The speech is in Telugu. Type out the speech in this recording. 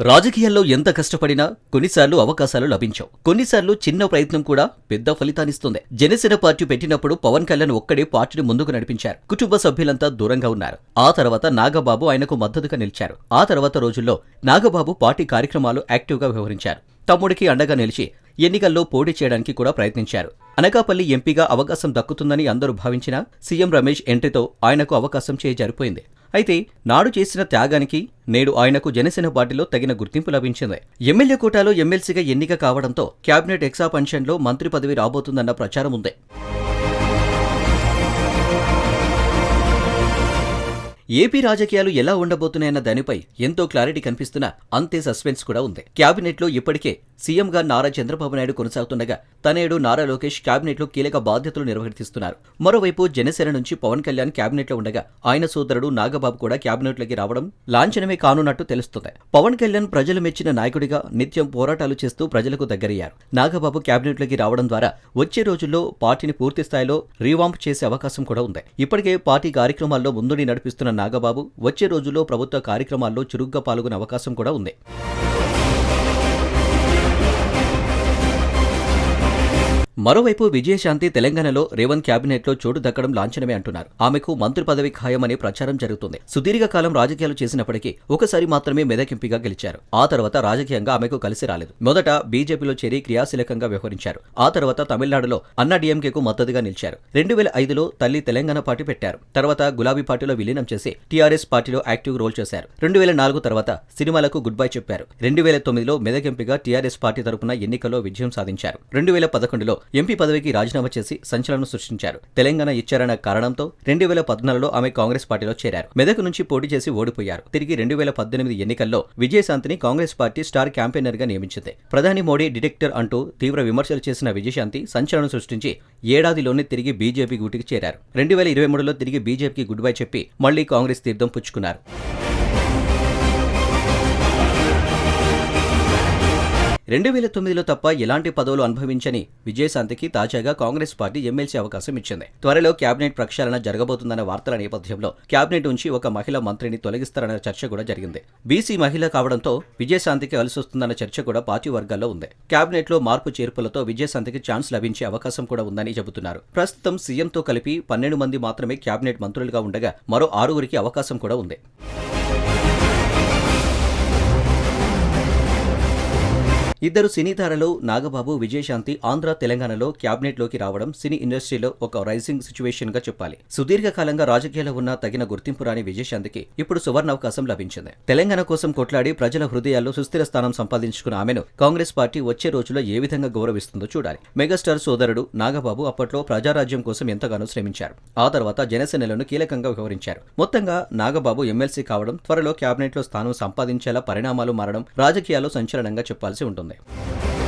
రాజకీయాల్లో ఎంత కష్టపడినా కొన్నిసార్లు అవకాశాలు లభించవు. కొన్నిసార్లు చిన్న ప్రయత్నం కూడా పెద్ద ఫలితాన్నిస్తుంది. జనసేన పార్టీ పెట్టినప్పుడు పవన్ కళ్యాణ్ ఒక్కడే పార్టీని ముందుకు నడిపించారు. కుటుంబ సభ్యులంతా దూరంగా ఉన్నారు. ఆ తర్వాత నాగబాబు ఆయనకు మద్దతుగా నిలిచారు. ఆ తర్వాత రోజుల్లో నాగబాబు పార్టీ కార్యక్రమాలు యాక్టివ్గా వ్యవహరించారు. తమ్ముడికి అండగా నిలిచి ఎన్నికల్లో పోటీ చేయడానికి కూడా ప్రయత్నించారు. అనకాపల్లి ఎంపీగా అవకాశం దక్కుతుందని అందరూ భావించినా సీఎం రమేష్ ఎంట్రీతో ఆయనకు అవకాశం చేజారిపోయింది. అయితే నాడు చేసిన త్యాగానికి నేడు ఆయనకు జనసేన పార్టీలో తగిన గుర్తింపు లభించింది. ఎమ్మెల్యే కోటాలో ఎమ్మెల్సీగా ఎన్నిక కావడంతో కేబినెట్ ఎక్సాపెన్షన్లో మంత్రి పదవి రాబోతుందన్న ప్రచారం ఉంది. ఏపీ రాజకీయాలు ఎలా ఉండబోతున్నాయన్న దానిపై ఎంతో క్లారిటీ కనిపిస్తున్నా అంతే సస్పెన్స్ కూడా ఉంది. క్యాబినెట్లో ఇప్పటికే సీఎంగా నారా చంద్రబాబు నాయుడు కొనసాగుతుండగా తనేడు నారా లోకేష్ క్యాబినెట్లో కీలక బాధ్యతలు నిర్వహిస్తున్నారు. మరోవైపు జనసేన నుంచి పవన్ కళ్యాణ్ క్యాబినెట్లో ఉండగా ఆయన సోదరుడు నాగబాబు కూడా క్యాబినెట్లోకి రావడం లాంఛనమే కానున్నట్టు తెలుస్తుంది. పవన్ కళ్యాణ్ ప్రజలు మెచ్చిన నాయకుడిగా నిత్యం పోరాటాలు చేస్తూ ప్రజలకు దగ్గరయ్యారు. నాగబాబు క్యాబినెట్లోకి రావడం ద్వారా వచ్చే రోజుల్లో పార్టీని పూర్తి స్థాయిలో రీవాంప్ చేసే అవకాశం కూడా ఉంది. ఇప్పటికే పార్టీ కార్యక్రమాల్లో ముందుని నడిపిస్తున్న నాగబాబు వచ్చే రోజుల్లో ప్రభుత్వ కార్యక్రమాల్లో చురుగ్గా పాల్గొనే అవకాశం కూడా ఉంది. మరోవైపు విజయశాంతి తెలంగాణలో రేవంత్ క్యాబినెట్లో చోటు దక్కడం లాంఛనమే అంటున్నారు. ఆమెకు మంత్రి పదవి ఖాయమనే ప్రచారం జరుగుతుంది. సుదీర్ఘకాలం రాజకీయాలు చేసినప్పటికీ ఒకసారి మాత్రమే మెదకింపిగా గెలిచారు. ఆ తర్వాత రాజకీయంగా ఆమెకు కలిసి రాలేదు. మొదట బీజేపీలో చేరి క్రియాశీలకంగా వ్యవహరించారు. ఆ తర్వాత తమిళనాడులో అన్నా డిఎంకేకు మద్దతుగా నిలిచారు. రెండు వేల ఐదులో తల్లి తెలంగాణ పార్టీ పెట్టారు. తర్వాత గులాబీ పార్టీలో విలీనం చేసి టీఆర్ఎస్ పార్టీలో యాక్టివ్ రోల్ చేశారు. రెండు వేల నాలుగు తర్వాత సినిమాలకు గుడ్ బై చెప్పారు. రెండు వేల తొమ్మిదిలో మెదకెంపిగా టీఆర్ఎస్ పార్టీ తరపున ఎన్నికల్లో విజయం సాధించారు. రెండు వేల పదకొండులో ఎంపీ పదవికి రాజీనామా చేసి సంచలనం సృష్టించారు. తెలంగాణ ఇచ్చారన్న కారణంతో రెండు వేల పద్నాలుగులో ఆమె కాంగ్రెస్ పార్టీలో చేరారు. మెదక్ నుంచి పోటీ చేసి ఓడిపోయారు. తిరిగి రెండు వేల పద్దెనిమిది ఎన్నికల్లో విజయశాంతిని కాంగ్రెస్ పార్టీ స్టార్ క్యాంపెయినర్గా నియమించింది. ప్రధాని మోడీ డిటెక్టర్ అంటూ తీవ్ర విమర్శలు చేసిన విజయశాంతి సంచలనం సృష్టించి ఏడాదిలోనే తిరిగి బీజేపీ గుటికి చేరారు. రెండు వేల ఇరవై మూడులో తిరిగి బీజేపీకి గుడ్ బై చెప్పి మళ్ళీ కాంగ్రెస్ తీర్థం పుచ్చుకున్నారు. రెండు వేల తొమ్మిదిలో తప్ప ఎలాంటి పదవులు అనుభవించని విజయశాంతికి తాజాగా కాంగ్రెస్ పార్టీ ఎమ్మెల్సీ అవకాశం ఇచ్చింది. త్వరలో కేబినెట్ ప్రక్షాళన జరగబోతుందన్న వార్తల నేపథ్యంలో కేబినెట్ నుంచి ఒక మహిళా మంత్రిని తొలగిస్తారన్న చర్చ కూడా జరిగింది. బీసీ మహిళ కావడంతో విజయశాంతికి కలిసి వస్తుందన్న చర్చ కూడా పార్టీ వర్గాల్లో ఉంది. కేబినెట్లో మార్పు చేర్పులతో విజయశాంతికి ఛాన్స్ లభించే అవకాశం కూడా ఉందని చెబుతున్నారు. ప్రస్తుతం సీఎంతో కలిపి పన్నెండు మంది మాత్రమే కేబినెట్ మంత్రులుగా ఉండగా మరో ఆరుగురికి అవకాశం కూడా ఉంది. ఇద్దరు సినీ తారలు నాగబాబు విజయశాంతి ఆంధ్ర తెలంగాణలో క్యాబినెట్లోకి రావడం సినీ ఇండస్ట్రీలో ఒక రైజింగ్ సిచ్యువేషన్గా చెప్పాలి. సుదీర్ఘకాలంగా రాజకీయాల్లో ఉన్న తగిన గుర్తింపు రాని విజయశాంతికి ఇప్పుడు సువర్ణావకాశం లభించింది. తెలంగాణ కోసం కొట్లాడి ప్రజల హృదయాల్లో సుస్థిర స్థానం సంపాదించుకున్న ఆమెను కాంగ్రెస్ పార్టీ వచ్చే రోజుల్లో ఏ విధంగా గౌరవిస్తుందో చూడాలి. మెగాస్టార్ సోదరుడు నాగబాబు అప్పట్లో ప్రజారాజ్యం కోసం ఎంతగానో శ్రమించారు. ఆ తర్వాత జనసేనలను కీలకంగా వ్యవహరించారు. మొత్తంగా నాగబాబు ఎమ్మెల్సీ కావడం త్వరలో క్యాబినెట్లో స్థానం సంపాదించేలా పరిణామాలు మారడం రాజకీయాల్లో సంచలనంగా చెప్పాల్సి ఉంటుంది. వస్తుంది